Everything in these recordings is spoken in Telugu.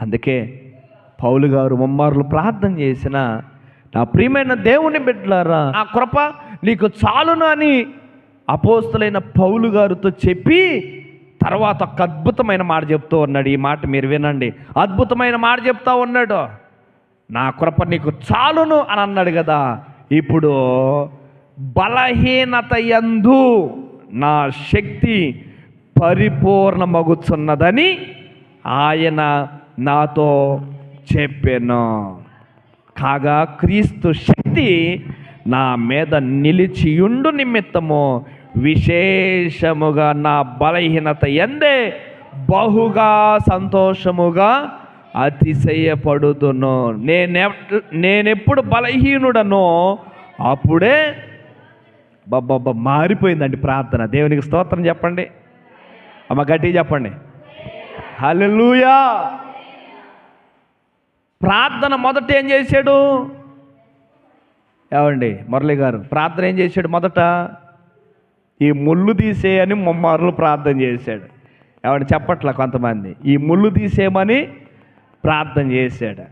అందుకే పౌలు గారు ముమ్మారులు ప్రార్థన చేసిన నా ప్రియమైన దేవుని బిడ్డలారా నా కృప నీకు చాలును అని అపోస్తులైన పౌలు గారితో చెప్పి తర్వాత ఒక అద్భుతమైన మాట చెప్తూ ఉన్నాడు. ఈ మాట మీరు వినండి. అద్భుతమైన మాట చెప్తా ఉన్నాడు. నా కృప నీకు చాలును అని అన్నాడు కదా. ఇప్పుడు బలహీనత యందు నా శక్తి పరిపూర్ణమగుచున్నదని ఆయన నాతో చెప్పాను. కాగా క్రీస్తు శక్తి నా మీద నిలిచియుండు నిమిత్తము విశేషముగా నా బలహీనత ఎందే బహుగా సంతోషముగా అతిశయపడుదును నేనె నేనెప్పుడు బలహీనుడనో అప్పుడే బాబా మారిపోయిందండి ప్రార్థన. దేవునికి స్తోత్రం చెప్పండి. అమ్మ గట్టి చెప్పండి. హలో ప్రార్థన మొదట ఏం చేశాడు? ఏమండి మురళి గారు ప్రార్థన ఏం చేశాడు మొదట? ఈ ముళ్ళు తీసేయని ముమ్మారులు ప్రార్థన చేశాడు. ఏమండి చెప్పట్లా కొంతమంది? ఈ ముళ్ళు తీసేయమని ప్రార్థన చేశాడు.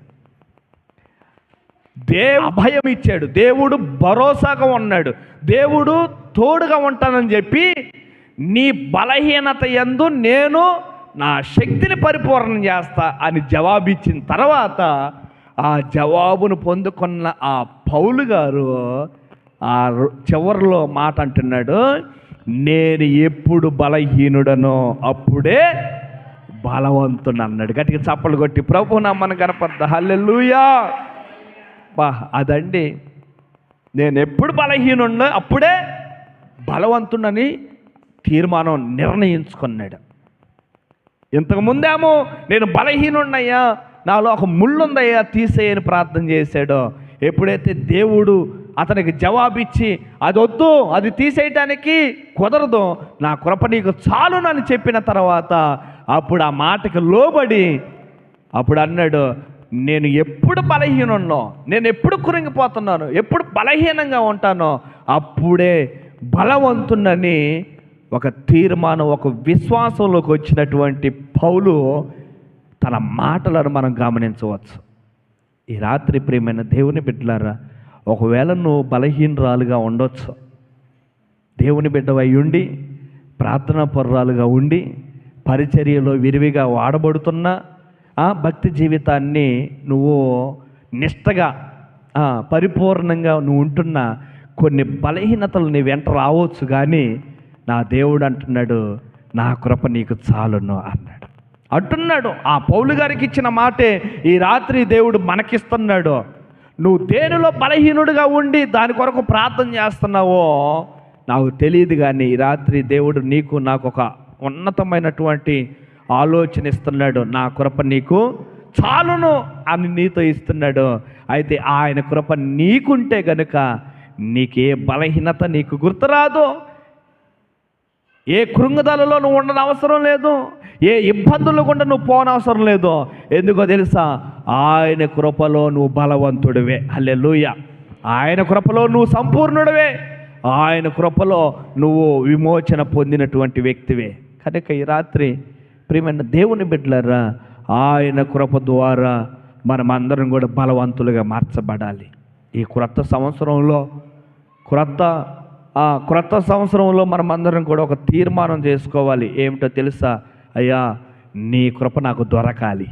దేవు అభయం ఇచ్చాడు. దేవుడు భరోసాగా ఉన్నాడు. దేవుడు తోడుగా ఉంటానని చెప్పి నీ బలహీనత ఎందు నేను నా శక్తిని పరిపూర్ణం చేస్తా అని జవాబిచ్చిన తర్వాత ఆ జవాబును పొందుకున్న ఆ పౌలు గారు ఆ రు- చివరిలో మాట అంటున్నాడు నేను ఎప్పుడు బలహీనుడనో అప్పుడే బలవంతుడు అన్నాడు. గట్టిగా చప్పలు కొట్టి ప్రభు నమ్మను కనపడతా హల్లెలూయా! బా అదండి. నేను ఎప్పుడు బలహీనుండో అప్పుడే బలవంతుడని తీర్మానం నిర్ణయించుకున్నాడు. ఇంతకు ముందేమో నేను బలహీనున్నయ్యా నాలో ఒక ముళ్ళుందయ్యా తీసేయని ప్రార్థన చేశాడో. ఎప్పుడైతే దేవుడు అతనికి జవాబిచ్చి అది వద్దు అది తీసేయటానికి కుదరదు నా కృప నీకు చాలునని చెప్పిన తర్వాత అప్పుడు ఆ మాటకి లోబడి అప్పుడు అన్నాడు నేను ఎప్పుడు బలహీనున్నో నేను ఎప్పుడు కురింగిపోతున్నాను ఎప్పుడు బలహీనంగా ఉంటానో అప్పుడే బలవంతునని ఒక తీర్మానం ఒక విశ్వాసంలోకి వచ్చినటువంటి పౌలు తన మాటలను మనం గమనించవచ్చు. ఈ రాత్రి ప్రియమైన దేవుని బిడ్డలారా ఒకవేళ నువ్వు బలహీనరాలుగా ఉండొచ్చు. దేవుని బిడ్డవై ఉండి ప్రార్థనా పర్రాలుగా ఉండి పరిచర్యలో విరివిగా వాడబడుతున్న ఆ భక్తి జీవితాన్ని నువ్వు నిష్టగా పరిపూర్ణంగా నువ్వు ఉంటున్న కొన్ని బలహీనతలు నీ వెంట రావచ్చు. కానీ నా దేవుడు అంటున్నాడు నా కృప నీకు చాలును అన్నాడు. అంటున్నాడు ఆ పౌలు గారికి ఇచ్చిన మాటే ఈ రాత్రి దేవుడు మనకిస్తున్నాడు. నువ్వు దేనిలో బలహీనుడిగా ఉండి దాని కొరకు ప్రార్థన చేస్తున్నావో నాకు తెలియదు కానీ ఈ రాత్రి దేవుడు నీకు నాకు ఒక ఉన్నతమైనటువంటి ఆలోచన ఇస్తున్నాడు. నా కృప నీకు చాలును అని నీతో ఇస్తున్నాడు. అయితే ఆయన కృప నీకుంటే గనుక నీకే బలహీనత నీకు గుర్తురాదు. ఏ కృంగదలలో నువ్వు ఉండని అవసరం లేదు ఏ ఇబ్బందులు కూడా నువ్వు పోనవసరం లేదు. ఎందుకో తెలుసా? ఆయన కృపలో నువ్వు బలవంతుడివే. హల్లెలూయ. ఆయన కృపలో నువ్వు సంపూర్ణుడివే. ఆయన కృపలో నువ్వు విమోచన పొందినటువంటి వ్యక్తివే. కనుక ఈ రాత్రి ప్రియమైన దేవుని బిడ్డలరా ఆయన కృప ద్వారా మనమందరం కూడా బలవంతులుగా మార్చబడాలి. ఈ క్రొత్త సంవత్సరంలో క్రొత్త ఆ క్రొత్త సంవత్సరంలో మనమందరం కూడా ఒక తీర్మానం చేసుకోవాలి. ఏమిటో తెలుసా? అయ్యా నీ కృప నాకు దొరకాలి.